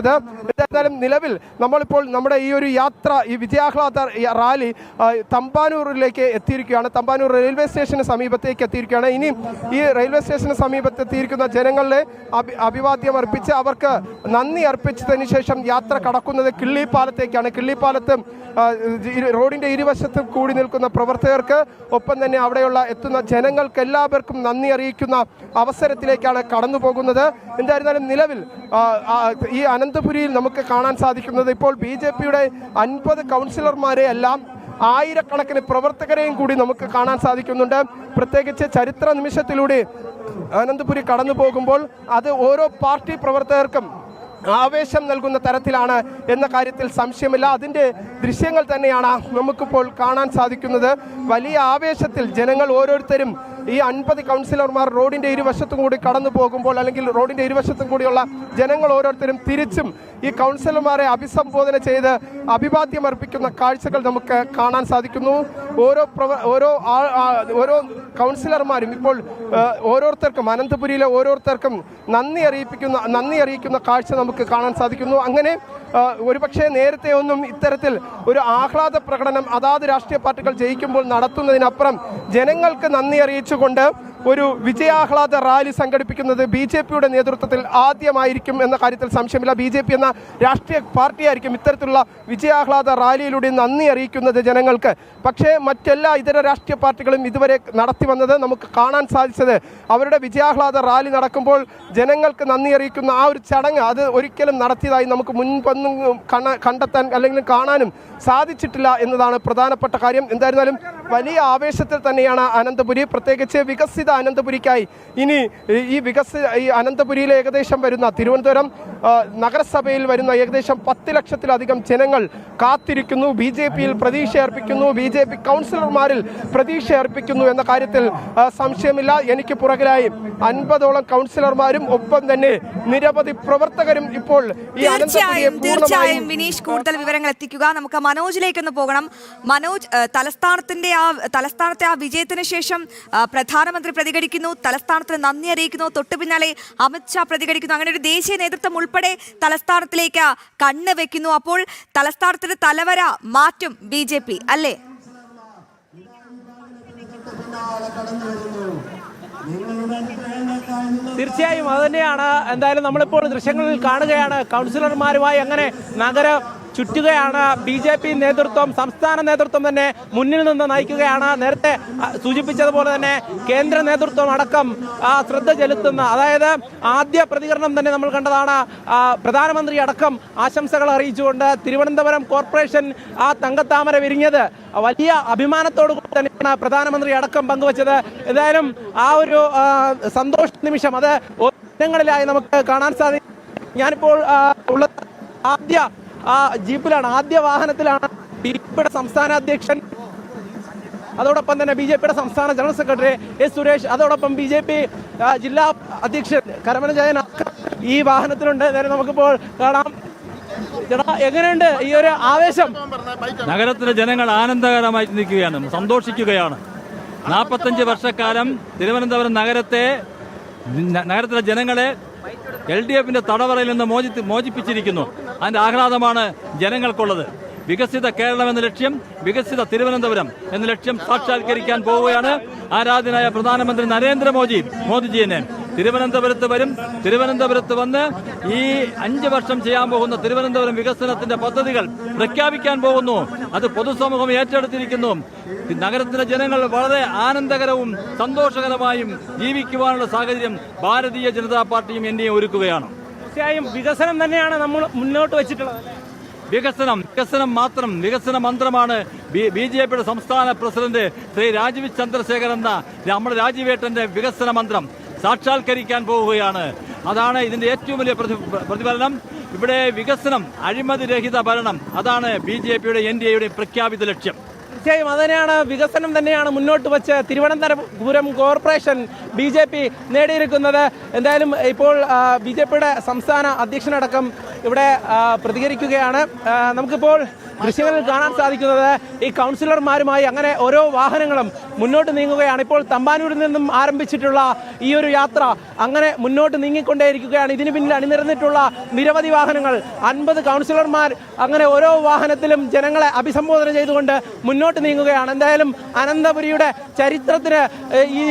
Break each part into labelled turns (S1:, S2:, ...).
S1: എന്തായാലും നിലവിൽ നമ്മളിപ്പോൾ നമ്മുടെ ഈ ഒരു യാത്ര ഈ വിജയാഹ്ലാദ റാലി തമ്പാനൂരിലേക്ക് എത്തിയിരിക്കുകയാണ്. തമ്പാനൂർ റെയിൽവേ സ്റ്റേഷന് സമീപത്തേക്ക് എത്തിയിരിക്കുകയാണ്. ഇനി ഈ റെയിൽവേ സ്റ്റേഷന് സമീപത്ത് എത്തിയിരിക്കുന്ന ജനങ്ങളെ അഭി അഭിവാദ്യം അർപ്പിച്ച് അവർക്ക് നന്ദി അർപ്പിച്ചതിന് ശേഷം യാത്ര കടക്കുന്നത് കിള്ളിപ്പാലത്തേക്കാണ്. കിള്ളിപ്പാലത്ത് റോഡിന്റെ ഇരുവശത്തും കൂടി നിൽക്കുന്ന പ്രവർത്തകർക്ക് ഒപ്പം തന്നെ അവിടെയുള്ള എത്തുന്ന ജനങ്ങൾക്ക് എല്ലാവർക്കും നന്ദി അറിയിക്കുന്ന അവസരത്തിലേക്കാണ് കടന്നു പോകുന്നത് എന്തായിരുന്നാലും നിലവിൽ ഈ അനന്തപുരിയിൽ നമുക്ക് കാണാൻ സാധിക്കുന്നത് ഇപ്പോൾ ബി ജെ പിയുടെ അൻപത് കൗൺസിലർമാരെ എല്ലാം ആയിരക്കണക്കിന് പ്രവർത്തകരെയും കൂടി നമുക്ക് കാണാൻ സാധിക്കുന്നുണ്ട്. പ്രത്യേകിച്ച് ചരിത്ര നിമിഷത്തിലൂടെ അനന്തപുരി കടന്നു പോകുമ്പോൾ അത് ഓരോ പാർട്ടി പ്രവർത്തകർക്കും ആവേശം നൽകുന്ന തരത്തിലാണ് എന്ന കാര്യത്തിൽ സംശയമില്ല. അതിന്റെ ദൃശ്യങ്ങൾ തന്നെയാണ് നമുക്കിപ്പോൾ കാണാൻ സാധിക്കുന്നത്. വലിയ ആവേശത്തിൽ ജനങ്ങൾ ഓരോരുത്തരും ഈ അൻപത് കൗൺസിലർമാർ റോഡിന്റെ ഇരുവശത്തും കൂടി കടന്നു പോകുമ്പോൾ അല്ലെങ്കിൽ റോഡിന്റെ ഇരുവശത്തും കൂടിയുള്ള ജനങ്ങൾ ഓരോരുത്തരും തിരിച്ചും ഈ കൗൺസിലർമാരെ അഭിസംബോധന ചെയ്ത് അഭിവാദ്യമർപ്പിക്കുന്ന കാഴ്ചകൾ നമുക്ക് കാണാൻ സാധിക്കുന്നു. ഓരോ ഓരോ ഓരോ കൗൺസിലർമാരും ഇപ്പോൾ ഓരോരുത്തർക്കും അനന്തപുരിയിലെ ഓരോരുത്തർക്കും നന്ദി അറിയിപ്പിക്കുന്ന നന്ദി അറിയിക്കുന്ന കാഴ്ച നമുക്ക് കാണാൻ സാധിക്കുന്നു. അങ്ങനെ ഒരുപക്ഷെ നേരത്തെ ഒന്നും ഇത്തരത്തിൽ ഒരു ആഹ്ലാദ പ്രകടനം അതാത് രാഷ്ട്രീയ പാർട്ടികൾ ജയിക്കുമ്പോൾ നടത്തുന്നതിനപ്പുറം ജനങ്ങൾക്ക് നന്ദി അറിയിച്ചുകൊണ്ട് ഒരു വിജയാഹ്ലാദ റാലി സംഘടിപ്പിക്കുന്നത് ബി ജെ പിയുടെ നേതൃത്വത്തിൽ ആദ്യമായിരിക്കും എന്ന കാര്യത്തിൽ സംശയമില്ല. ബി ജെ പി എന്ന രാഷ്ട്രീയ പാർട്ടിയായിരിക്കും ഇത്തരത്തിലുള്ള വിജയാഹ്ലാദ റാലിയിലൂടെ നന്ദി അറിയിക്കുന്നത് ജനങ്ങൾക്ക്. പക്ഷേ മറ്റെല്ലാ ഇതര രാഷ്ട്രീയ പാർട്ടികളും ഇതുവരെ നടത്തി വന്നത് നമുക്ക് കാണാൻ സാധിച്ചത് അവരുടെ വിജയാഹ്ലാദ റാലി നടക്കുമ്പോൾ ജനങ്ങൾക്ക് നന്ദി അറിയിക്കുന്ന ആ ഒരു ചടങ്ങ് അത് ഒരിക്കലും നടത്തിയതായി നമുക്ക് മുൻപൊന്നും കണ- കണ്ടെത്താൻ അല്ലെങ്കിൽ കാണാനും സാധിച്ചിട്ടില്ല എന്നതാണ് പ്രധാനപ്പെട്ട കാര്യം. എന്തായിരുന്നാലും വലിയ ആവേശത്തിൽ തന്നെയാണ് അനന്തപുരി. പ്രത്യേകിച്ച് വികസിത അനന്തപുരിക്കായി. ഇനി ഈ വികസന ഈ അനന്തപുരിയിലെ ഏകദേശം വരുന്ന തിരുവനന്തപുരം നഗരസഭയിൽ വരുന്ന ഏകദേശം പത്ത് ലക്ഷത്തിലധികം ജനങ്ങൾ കാത്തിരിക്കുന്നു. ബി ജെ പിയിൽ പ്രതീക്ഷ അർപ്പിക്കുന്നു. ബി ജെ പി കൗൺസിലർമാരിൽ പ്രതീക്ഷ അർപ്പിക്കുന്നു എന്ന കാര്യത്തിൽ സംശയമില്ല. എനിക്ക് പുറകിലായി അൻപതോളം കൗൺസിലർമാരും ഒപ്പം തന്നെ നിരവധി പ്രവർത്തകരും ഇപ്പോൾ ഈ
S2: തീർച്ചയായും തീർച്ചയായും വിനീഷ് കൂടുതൽ വിവരങ്ങൾ എത്തിക്കുക. നമുക്ക് മനോജിലേക്ക് ഒന്ന് പോകണം. മനോജ് തലസ്ഥാനത്തിന്റെ ആ തലസ്ഥാനത്തെ ആ വിജയത്തിന് ശേഷം പ്രധാനമന്ത്രി പ്രതികരിക്കുന്നു തലസ്ഥാനത്തിന് നന്ദി അറിയിക്കുന്നു തൊട്ടു പിന്നാലെ അമിത്ഷാ പ്രതികരിക്കുന്നു. അങ്ങനെ ഒരു ദേശീയ നേതൃത്വം ഉൾപ്പെടെ തലസ്ഥാനത്തിലേക്ക് കണ്ണ് വെക്കുന്നു. അപ്പോൾ തലസ്ഥാനത്തിന്റെ തലവര മാറ്റും ബി ജെ പി അല്ലേ?
S3: തീർച്ചയായും അത് തന്നെയാണ്. എന്തായാലും നമ്മളിപ്പോൾ ദൃശ്യങ്ങളിൽ കാണുകയാണ്. കൗൺസിലർമാരുമായി അങ്ങനെ നഗര ചുറ്റുകയാണ്. ബി ജെ പി നേതൃത്വം സംസ്ഥാന നേതൃത്വം തന്നെ മുന്നിൽ നിന്ന് നയിക്കുകയാണ്. നേരത്തെ സൂചിപ്പിച്ചതുപോലെ തന്നെ കേന്ദ്ര നേതൃത്വം അടക്കം ശ്രദ്ധ ചെലുത്തുന്ന അതായത് ആദ്യ പ്രതികരണം തന്നെ നമ്മൾ കണ്ടതാണ്. പ്രധാനമന്ത്രി അടക്കം ആശംസകൾ അറിയിച്ചുകൊണ്ട് തിരുവനന്തപുരം കോർപ്പറേഷൻ ആ തങ്കത്താമര വിരിഞ്ഞത്. വലിയ അഭിമാനത്തോടു കൂടി തന്നെയാണ് പ്രധാനമന്ത്രി അടക്കം പങ്കുവച്ചത്. എന്തായാലും ആ ഒരു സന്തോഷ നിമിഷം അത് ഓരോ ദിനങ്ങളിലായി നമുക്ക് കാണാൻ സാധിക്കും. ഞാനിപ്പോൾ ഉള്ള ആദ്യ ആ ജീപ്പിലാണ് ആദ്യ വാഹനത്തിലാണ് ബി പിയുടെ സംസ്ഥാന അധ്യക്ഷൻ. അതോടൊപ്പം തന്നെ ബി ജെ പിയുടെ സംസ്ഥാന ജനറൽ സെക്രട്ടറി എസ് സുരേഷ് അതോടൊപ്പം ബി ജെ പി ജില്ലാ അധ്യക്ഷൻ കരമന ജയൻ ഈ വാഹനത്തിലുണ്ട്. നേരെ നമുക്കിപ്പോൾ കാണാം. എങ്ങനെയുണ്ട് ഈ ഒരു ആവേശം?
S4: നഗരത്തിലെ ജനങ്ങൾ ആനന്ദകരമായി നിൽക്കുകയാണ് സന്തോഷിക്കുകയാണ്. നാൽപ്പത്തഞ്ച് വർഷക്കാലം തിരുവനന്തപുരം നഗരത്തെ നഗരത്തിലെ ജനങ്ങളെ എൽ ഡി എഫിന്റെ തടവറയിൽ നിന്ന് മോചി മോചിപ്പിച്ചിരിക്കുന്നു. അതിന്റെ ആഹ്ലാദമാണ് ജനങ്ങൾക്കുള്ളത്. വികസിത കേരളം എന്ന ലക്ഷ്യം വികസിത തിരുവനന്തപുരം എന്ന ലക്ഷ്യം സാക്ഷാത്കരിക്കാൻ പോവുകയാണ് ആരാധനായ പ്രധാനമന്ത്രി നരേന്ദ്രമോദി മോദിജിയെ. തിരുവനന്തപുരത്ത് വരും. തിരുവനന്തപുരത്ത് വന്ന് ഈ അഞ്ച് വർഷം ചെയ്യാൻ പോകുന്ന തിരുവനന്തപുരം വികസനത്തിന്റെ പദ്ധതികൾ പ്രഖ്യാപിക്കാൻ പോകുന്നു. അത് പൊതുസമൂഹം ഏറ്റെടുത്തിരിക്കുന്നു. നഗരത്തിലെ ജനങ്ങൾ വളരെ ആനന്ദകരവും സന്തോഷകരമായും ജീവിക്കുവാനുള്ള സാഹചര്യം ഭാരതീയ ജനതാ പാർട്ടിയും എന്നെ ഒരുക്കുകയാണ്.
S3: തീർച്ചയായും വികസനം തന്നെയാണ് നമ്മൾ മുന്നോട്ട് വെച്ചിട്ടുള്ളത്.
S4: വികസനം വികസനം മാത്രം വികസന മന്ത്രമാണ് ബി ജെ പിയുടെ സംസ്ഥാന പ്രസിഡന്റ് ശ്രീ രാജീവ് ചന്ദ്രശേഖർ എന്ന നമ്മുടെ രാജീവേട്ടന്റെ വികസന മന്ത്രം. സാക്ഷാത്കരിക്കാൻ പോവുകയാണ്. അതാണ് ഇതിന്റെ ഏറ്റവും വലിയ പ്രതിഫലനം. ഇവിടെ വികസനം അഴിമതി രഹിത ഭരണം അതാണ് ബി ജെ പിയുടെ എൻ ഡി എയുടെ പ്രഖ്യാപിത ലക്ഷ്യം.
S3: തീർച്ചയായും അതിനെയാണ് വികസനം തന്നെയാണ് മുന്നോട്ട് വെച്ച് Thiruvananthapuram corporation B J P നേടിയിരിക്കുന്നത്. എന്തായാലും ഇപ്പോൾ ബി ജെ പിയുടെ സംസ്ഥാന അധ്യക്ഷനടക്കം ഇവിടെ പ്രതികരിക്കുകയാണ്. നമുക്കിപ്പോൾ ദൃശ്യങ്ങളിൽ കാണാൻ സാധിക്കുന്നത് ഈ കൗൺസിലർമാരുമായി അങ്ങനെ ഓരോ വാഹനങ്ങളും മുന്നോട്ട് നീങ്ങുകയാണ്. ഇപ്പോൾ തമ്പാനൂരിൽ നിന്നും ആരംഭിച്ചിട്ടുള്ള ഈ ഒരു യാത്ര അങ്ങനെ മുന്നോട്ട് നീങ്ങിക്കൊണ്ടേയിരിക്കുകയാണ്. ഇതിന് പിന്നിൽ അണിനിരന്നിട്ടുള്ള നിരവധി വാഹനങ്ങൾ. അൻപത് കൗൺസിലർമാർ അങ്ങനെ ഓരോ വാഹനത്തിലും ജനങ്ങളെ അഭിസംബോധന ചെയ്തുകൊണ്ട് മുന്നോട്ട് നീങ്ങുകയാണ്. എന്തായാലും അനന്തപുരിയുടെ ചരിത്രത്തിന് ഈ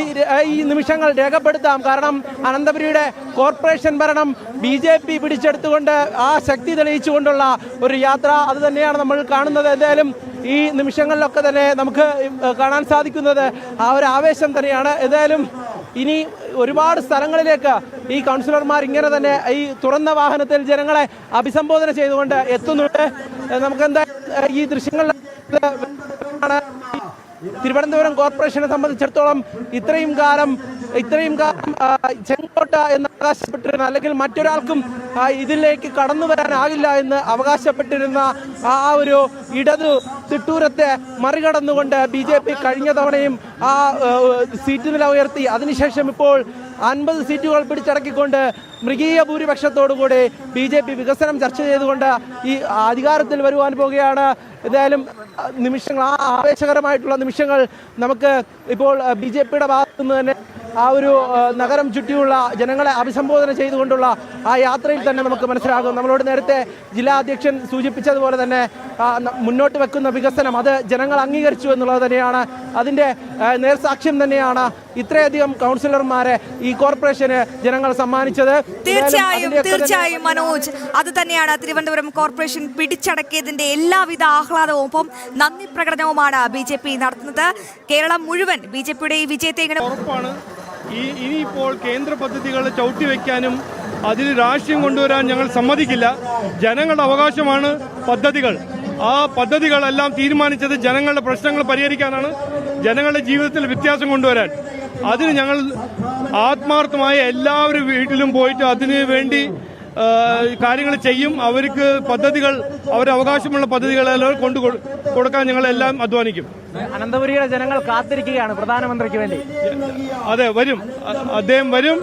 S3: ഈ നിമിഷങ്ങൾ രേഖപ്പെടുത്താം. കാരണം അനന്തപുരിയുടെ കോർപ്പറേഷൻ ഭരണം ബി ജെ പി പിടിച്ചെടുത്തുകൊണ്ട് ആ ശക്തി തെളിയിച്ചുകൊണ്ടുള്ള ഒരു യാത്ര. അത് തന്നെയാണ് നമ്മൾ കാണുന്നത് എന്തായാലും ഈ നിമിഷങ്ങളിലൊക്കെ തന്നെ നമുക്ക് കാണാൻ സാധിക്കുന്നത് ആ ഒരു ആവേശം തന്നെയാണ്. എന്തായാലും ഇനി ഒരുപാട് സ്ഥലങ്ങളിലേക്ക് ഈ കൗൺസിലർമാർ ഇങ്ങനെ തന്നെ ഈ തുറന്ന വാഹനത്തിൽ ജനങ്ങളെ അഭിസംബോധന ചെയ്തുകൊണ്ട് എത്തുന്നുണ്ട്. നമുക്ക് എന്താ ഈ ദൃശ്യങ്ങളിൽ തിരുവനന്തപുരം കോർപ്പറേഷനെ സംബന്ധിച്ചിടത്തോളം ഇത്രയും കാലം ഇത്രയും കാലം ചെങ്കോട്ട എന്ന് അവകാശപ്പെട്ടിരുന്ന അല്ലെങ്കിൽ മറ്റൊരാൾക്കും ഇതിലേക്ക് കടന്നു വരാനാകില്ല എന്ന് അവകാശപ്പെട്ടിരുന്ന ആ ഒരു ഇടതു തിട്ടൂരത്തെ മറികടന്നുകൊണ്ട് ബി ജെ പി കഴിഞ്ഞ തവണയും ആ സീറ്റ് നില ഉയർത്തി. അതിനുശേഷം ഇപ്പോൾ അൻപത് സീറ്റുകൾ പിടിച്ചടക്കിക്കൊണ്ട് മൃഗീയ ഭൂരിപക്ഷത്തോടുകൂടി ബി ജെ പി വികസനം ചർച്ച ചെയ്തുകൊണ്ട് ഈ അധികാരത്തിൽ വരുവാൻ പോവുകയാണ് എന്തായാലും ആ, നിമിഷങ്ങൾ ആ ആവേശകരമായിട്ടുള്ള നിമിഷങ്ങൾ നമുക്ക് ഇപ്പോൾ ബി ജെ പിയുടെ ഭാഗത്തുനിന്ന് തന്നെ ആ ഒരു നഗരം ചുറ്റിയുള്ള ജനങ്ങളെ അഭിസംബോധന ചെയ്തുകൊണ്ടുള്ള ആ യാത്രയിൽ തന്നെ നമുക്ക് മനസ്സിലാകും. നമ്മളോട് നേരത്തെ ജില്ലാ അധ്യക്ഷൻ സൂചിപ്പിച്ചതുപോലെ തന്നെ മുന്നോട്ട് വെക്കുന്ന വികസനം അത് ജനങ്ങൾ അംഗീകരിച്ചു എന്നുള്ളത് തന്നെയാണ്. അതിന്റെ നേർസാക്ഷ്യം തന്നെയാണ് ഇത്രയധികം കൗൺസിലർമാരെ ഈ കോർപ്പറേഷന് ജനങ്ങൾ സമ്മാനിച്ചത്.
S2: തീർച്ചയായും തീർച്ചയായും മനോജ് അത് തന്നെയാണ് തിരുവനന്തപുരം കോർപ്പറേഷൻ പിടിച്ചടക്കിയതിന്റെ എല്ലാവിധ ആഹ്ലാദവും. ഒപ്പം നന്ദി പ്രകടനവുമാണ് ബി ജെ പി നടത്തുന്നത്. കേരളം മുഴുവൻ ബി ജെ പിയുടെ ഈ വിജയത്തെ ഇങ്ങനെ
S5: ഈ ഇനിയിപ്പോൾ കേന്ദ്ര പദ്ധതികൾ ചവിട്ടിവെക്കാനും അതിൽ രാഷ്ട്രീയം കൊണ്ടുവരാൻ ഞങ്ങൾ സമ്മതിക്കില്ല. ജനങ്ങളുടെ അവകാശമാണ് പദ്ധതികൾ. ആ പദ്ധതികളെല്ലാം തീരുമാനിച്ചത് ജനങ്ങളുടെ പ്രശ്നങ്ങൾ പരിഹരിക്കാനാണ് ജനങ്ങളുടെ ജീവിതത്തിൽ വ്യത്യാസം കൊണ്ടുവരാൻ. അതിന് ഞങ്ങൾ ആത്മാർത്ഥമായ എല്ലാവരും വീട്ടിലും പോയിട്ട് അതിനു വേണ്ടി കാര്യങ്ങൾ ചെയ്യും. അവർക്ക് പദ്ധതികൾ അവരവകാശമുള്ള പദ്ധതികളെല്ലാം കൊണ്ടു കൊടുക്കാൻ ഞങ്ങളെല്ലാം അധ്വാനിക്കും.
S3: അനന്തപുരിയുടെ ജനങ്ങൾ കാത്തിരിക്കുകയാണ് പ്രധാനമന്ത്രിക്ക് വേണ്ടി.
S5: അതെ വരും. അദ്ദേഹം വരും.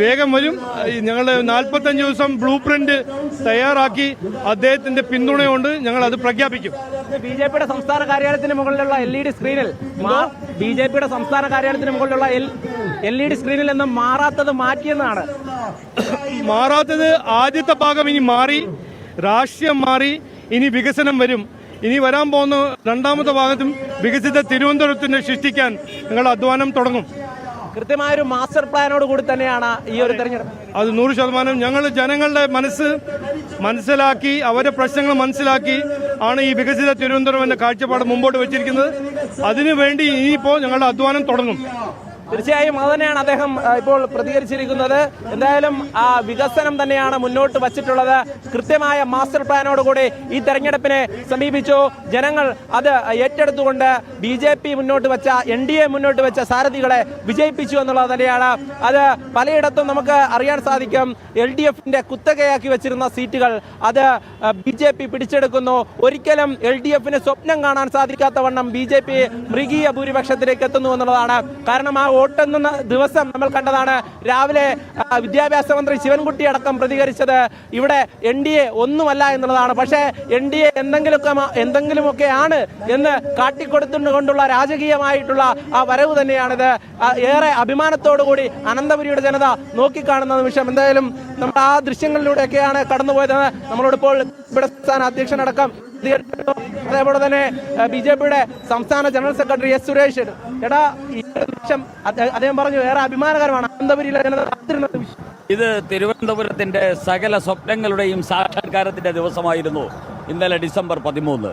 S5: വേഗം വരും. ഞങ്ങൾ നാൽപ്പത്തഞ്ച് ദിവസം ബ്ലൂ പ്രിന്റ് തയ്യാറാക്കി അദ്ദേഹത്തിന്റെ പിന്തുണയുണ്ട്. ഞങ്ങൾ അത് പ്രഖ്യാപിക്കും
S3: ബി ജെ പിയുടെ സംസ്ഥാന കാര്യാലയത്തിന് മുകളിലുള്ള എൽ ഇ ഡി സ്ക്രീനിൽ ബി ജെ പിയുടെ സംസ്ഥാന കാര്യാലയത്തിന് മുകളിലുള്ള എൽ ഇ ഡി സ്ക്രീനിൽ നിന്നും മാറാത്തത് മാറ്റിയെന്നാണ്.
S5: മാറാത്തത് ആദ്യത്തെ ഭാഗം ഇനി മാറി രാഷ്ട്രീയം മാറി ഇനി വികസനം വരും. ഇനി വരാൻ പോകുന്ന രണ്ടാമത്തെ ഭാഗത്തും വികസിത തിരുവനന്തപുരത്തിനെ സൃഷ്ടിക്കാൻ ഞങ്ങൾ അധ്വാനം തുടങ്ങും.
S3: കൃത്യമായൊരു മാസ്റ്റർ പ്ലാനോട് കൂടി തന്നെയാണ് ഈ ഒരു തെരഞ്ഞെടുപ്പ്.
S5: അത് നൂറ് ശതമാനം ഞങ്ങൾ ജനങ്ങളുടെ മനസ്സ് മനസ്സിലാക്കി അവരുടെ പ്രശ്നങ്ങൾ മനസ്സിലാക്കി ആണ് ഈ വികസിത തിരുവനന്തപുരം എന്ന കാഴ്ചപ്പാട് മുമ്പോട്ട് വെച്ചിരിക്കുന്നത്. അതിനുവേണ്ടി ഇനിയിപ്പോൾ ഞങ്ങളുടെ അധ്വാനം തുടങ്ങും.
S3: തീർച്ചയായും അത് തന്നെയാണ് അദ്ദേഹം ഇപ്പോൾ പ്രതികരിച്ചിരിക്കുന്നത്. എന്തായാലും ആ വികസനം തന്നെയാണ് മുന്നോട്ട് വച്ചിട്ടുള്ളത്. കൃത്യമായ മാസ്റ്റർ പ്ലാനോടുകൂടി ഈ തെരഞ്ഞെടുപ്പിനെ സമീപിച്ചു. ജനങ്ങൾ അത് ഏറ്റെടുത്തുകൊണ്ട് ബി ജെ പി മുന്നോട്ട് വെച്ച എൻ ഡി എ മുന്നോട്ട് വെച്ച സാരഥികളെ വിജയിപ്പിച്ചു എന്നുള്ളത് തന്നെയാണ്. അത് പലയിടത്തും നമുക്ക് അറിയാൻ സാധിക്കും. എൽ ഡി എഫിന്റെ കുത്തകയാക്കി വെച്ചിരുന്ന സീറ്റുകൾ അത് ബി ജെ പി പിടിച്ചെടുക്കുന്നു. ഒരിക്കലും എൽ ഡി എഫിന് സ്വപ്നം കാണാൻ സാധിക്കാത്ത വണ്ണം ബി ജെ പി മൃഗീയ ഭൂരിപക്ഷത്തിലേക്ക് എത്തുന്നു എന്നുള്ളതാണ്. കാരണം ആ വോട്ടെണ്ണുന്ന ദിവസം നമ്മൾ കണ്ടതാണ്. രാവിലെ വിദ്യാഭ്യാസ മന്ത്രി ശിവൻകുട്ടി അടക്കം പ്രതികരിച്ചത് ഇവിടെ എൻ ഡി എ ഒന്നുമല്ല എന്നുള്ളതാണ്. പക്ഷേ എൻ ഡി എ എന്തെങ്കിലുമൊക്കെ എന്തെങ്കിലുമൊക്കെ ആണ് എന്ന് കാട്ടിക്കൊടുത്തുകൊണ്ടുള്ള രാജകീയമായിട്ടുള്ള ആ വരവ് തന്നെയാണിത്. ഏറെ അഭിമാനത്തോടുകൂടി അനന്തപുരിയുടെ ജനത നോക്കിക്കാണുന്ന നിമിഷം എന്തായാലും നമ്മൾ ആ ദൃശ്യങ്ങളിലൂടെയൊക്കെയാണ് കടന്നുപോയത്. നമ്മളോട് ഇപ്പോൾ ഇവിടെ സംസ്ഥാന അധ്യക്ഷനടക്കം. അതേപോലെ തന്നെ ബി ജെ പിയുടെ സംസ്ഥാന ജനറൽ സെക്രട്ടറി എസ് സുരേഷ്. എടാ ഈ നിമിഷം അദ്ദേഹം പറഞ്ഞു ഏറെ അഭിമാനകരമാണ്. അനന്തപുരിയിലെ ജനത
S6: ഇത് തിരുവനന്തപുരത്തിന്റെ സകല സ്വപ്നങ്ങളുടെയും സാക്ഷാത്കാരത്തിന്റെ ദിവസമായിരുന്നു ഇന്നലെ ഡിസംബർ പതിമൂന്ന്.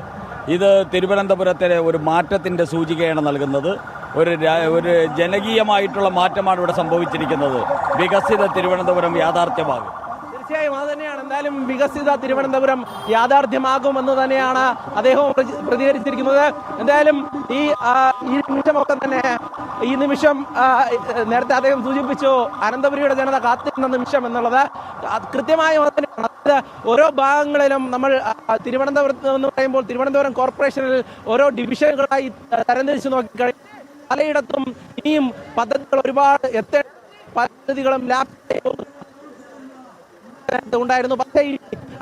S6: ഇത് തിരുവനന്തപുരത്തിലെ ഒരു മാറ്റത്തിന്റെ സൂചികയാണ് നൽകുന്നത്. ഒരു ഒരു ജനകീയമായിട്ടുള്ള മാറ്റമാണ് ഇവിടെ സംഭവിച്ചിരിക്കുന്നത്. വികസിത തിരുവനന്തപുരം യാഥാർത്ഥ്യമാകും.
S3: തീർച്ചയായും അത് എന്തായാലും വികസിത തിരുവനന്തപുരം യാഥാർത്ഥ്യമാകുമെന്ന് തന്നെയാണ് അദ്ദേഹം പ്രതി- പ്രതികരിച്ചിരിക്കുന്നത്. എന്തായാലും ഈ ഈ നിമിഷമൊക്കെ തന്നെ ഈ നിമിഷം നേരത്തെ അദ്ദേഹം സൂചിപ്പിച്ചു അനന്തപുരിയുടെ ജനത കാത്തിരുന്ന നിമിഷം എന്നുള്ളത്. കൃത്യമായ ഓരോ ഭാഗങ്ങളിലും നമ്മൾ തിരുവനന്തപുരത്ത് എന്ന് പറയുമ്പോൾ തിരുവനന്തപുരം കോർപ്പറേഷനിൽ ഓരോ ഡിവിഷനുകളായി തരംതിരിച്ചു നോക്കിക്കഴിഞ്ഞാൽ പലയിടത്തും ഇനിയും പദ്ധതികൾ ഒരുപാട് എത്തേണ്ട പദ്ധതികളും ലാഭ ഉണ്ടായിരുന്നു. പക്ഷേ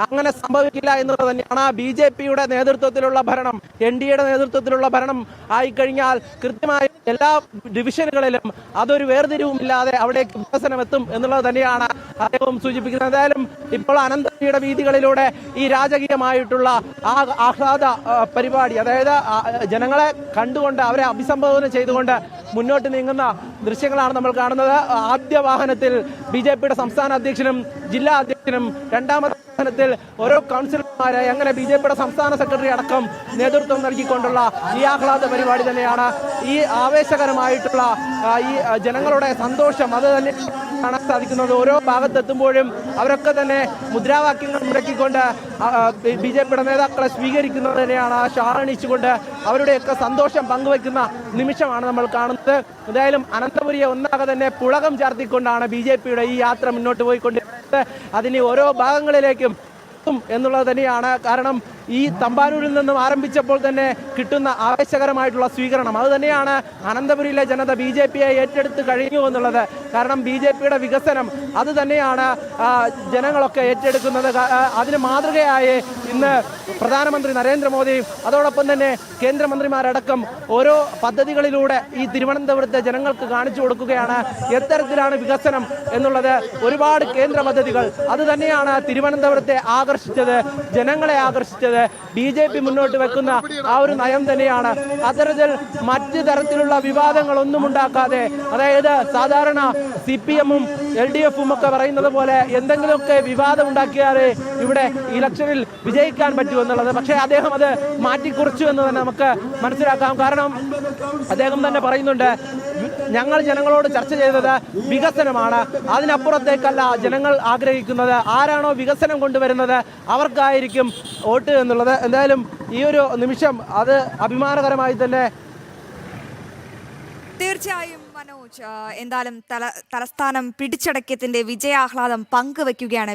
S3: അങ്ങനെ സംഭവിക്കില്ല എന്നുള്ളത് തന്നെയാണ് ബി ജെ പിയുടെ നേതൃത്വത്തിലുള്ള ഭരണം. എൻ ഡി എയുടെ നേതൃത്വത്തിലുള്ള ഭരണം ആയിക്കഴിഞ്ഞാൽ കൃത്യമായി എല്ലാ ഡിവിഷനുകളിലും അതൊരു വേർതിരിവുമില്ലാതെ അവിടേക്ക് വികസനം എത്തും എന്നുള്ളത് തന്നെയാണ് അദ്ദേഹം സൂചിപ്പിക്കുന്നത്. എന്തായാലും ഇപ്പോൾ അനന്തയുടെ വീതികളിലൂടെ ഈ രാജകീയമായിട്ടുള്ള ആ ആഹ്ലാദ പരിപാടി അതായത് ജനങ്ങളെ കണ്ടുകൊണ്ട് അവരെ അഭിസംബോധന ചെയ്തുകൊണ്ട് മുന്നോട്ട് നീങ്ങുന്ന ദൃശ്യങ്ങളാണ് നമ്മൾ കാണുന്നത്. ആദ്യ വാഹനത്തിൽ ബി സംസ്ഥാന അധ്യക്ഷനും ജില്ലാ അധ്യക്ഷനും രണ്ടാമത്തെ വാഹനത്തിൽ ഓരോ കൗൺസിലർമാരെ അങ്ങനെ ബി ജെ പിയുടെ സംസ്ഥാന സെക്രട്ടറി അടക്കം നേതൃത്വം നൽകിക്കൊണ്ടുള്ള ഈ ആഹ്ലാദ പരിപാടി തന്നെയാണ്. ഈ ആവേശകരമായിട്ടുള്ള ഈ ജനങ്ങളുടെ സന്തോഷം അത് തന്നെ കാണാൻ സാധിക്കുന്നത്. ഓരോ ഭാഗത്തെത്തുമ്പോഴും അവരൊക്കെ തന്നെ മുദ്രാവാക്യങ്ങൾ മുടക്കിക്കൊണ്ട് ബി ജെ പിയുടെ നേതാക്കളെ സ്വീകരിക്കുന്നത് തന്നെയാണ്. ഷാളണിച്ചുകൊണ്ട് അവരുടെയൊക്കെ സന്തോഷം പങ്കുവെക്കുന്ന നിമിഷമാണ് നമ്മൾ കാണുന്നത്. എന്തായാലും അനന്തപുരിയെ ഒന്നാകെ തന്നെ പുളകം ചാർത്തിക്കൊണ്ടാണ് ബി ജെ പിയുടെ ഈ യാത്ര മുന്നോട്ട് പോയിക്കൊണ്ടിരിക്കുന്നത് അതിന് ഓരോ ഭാഗങ്ങളിലേക്കും എന്നുള്ളത് തന്നെയാണ്. കാരണം ഈ തമ്പാനൂരിൽ നിന്നും ആരംഭിച്ചപ്പോൾ തന്നെ കിട്ടുന്ന ആവേശകരമായിട്ടുള്ള സ്വീകരണം. അതുതന്നെയാണ് അനന്തപുരിയിലെ ജനത ബി ജെ പിയെ ഏറ്റെടുത്ത് കഴിഞ്ഞു എന്നുള്ളത്. കാരണം ബി ജെ പിയുടെ വികസനം അത് തന്നെയാണ് ജനങ്ങളൊക്കെ ഏറ്റെടുക്കുന്നത്. അതിന് മാതൃകയായി ഇന്ന് പ്രധാനമന്ത്രി നരേന്ദ്രമോദിയും അതോടൊപ്പം തന്നെ കേന്ദ്രമന്ത്രിമാരടക്കം ഓരോ പദ്ധതികളിലൂടെ ഈ തിരുവനന്തപുരത്തെ ജനങ്ങൾക്ക് കാണിച്ചു കൊടുക്കുകയാണ്. എത്തരത്തിലാണ് വികസനം എന്നുള്ളത് ഒരുപാട് കേന്ദ്ര പദ്ധതികൾ. അത് തന്നെയാണ് തിരുവനന്തപുരത്തെ ആകർഷിച്ചത് ജനങ്ങളെ ആകർഷിച്ചത്. ബി ജെ പി മുന്നോട്ട് വെക്കുന്ന ആ ഒരു നയം തന്നെയാണ്. അത്തരത്തിൽ മറ്റ് തരത്തിലുള്ള വിവാദങ്ങളൊന്നും ഉണ്ടാക്കാതെ അതായത് സാധാരണ സി പി എമ്മും എൽ ഡി എഫും ഒക്കെ പറയുന്നത് പോലെ എന്തെങ്കിലുമൊക്കെ വിവാദം ഉണ്ടാക്കിയാലേ ഇവിടെ ഇലക്ഷനിൽ വിജയിക്കാൻ പറ്റൂ എന്നുള്ളത്. പക്ഷേ അദ്ദേഹം അത് മാറ്റിക്കുറിച്ചു എന്ന് തന്നെ നമുക്ക് മനസ്സിലാക്കാം. കാരണം അദ്ദേഹം തന്നെ പറയുന്നുണ്ട് ഞങ്ങൾ ജനങ്ങളോട് ചർച്ച ചെയ്തത് വികസനമാണ്. അതിനപ്പുറത്തേക്കല്ല ജനങ്ങൾ ആഗ്രഹിക്കുന്നത്. ആരാണോ വികസനം കൊണ്ടുവരുന്നത് അവർക്കായിരിക്കും വോട്ട് എന്നുള്ളത്. എന്തായാലും ഈ ഒരു നിമിഷം അത് അഭിമാനകരമായി തന്നെ
S2: തീർച്ചയായും മനോജ് എന്തായാലും തല തലസ്ഥാനം പിടിച്ചടക്കിയതിന്റെ വിജയാഹ്ലാദം പങ്കുവെക്കുകയാണ്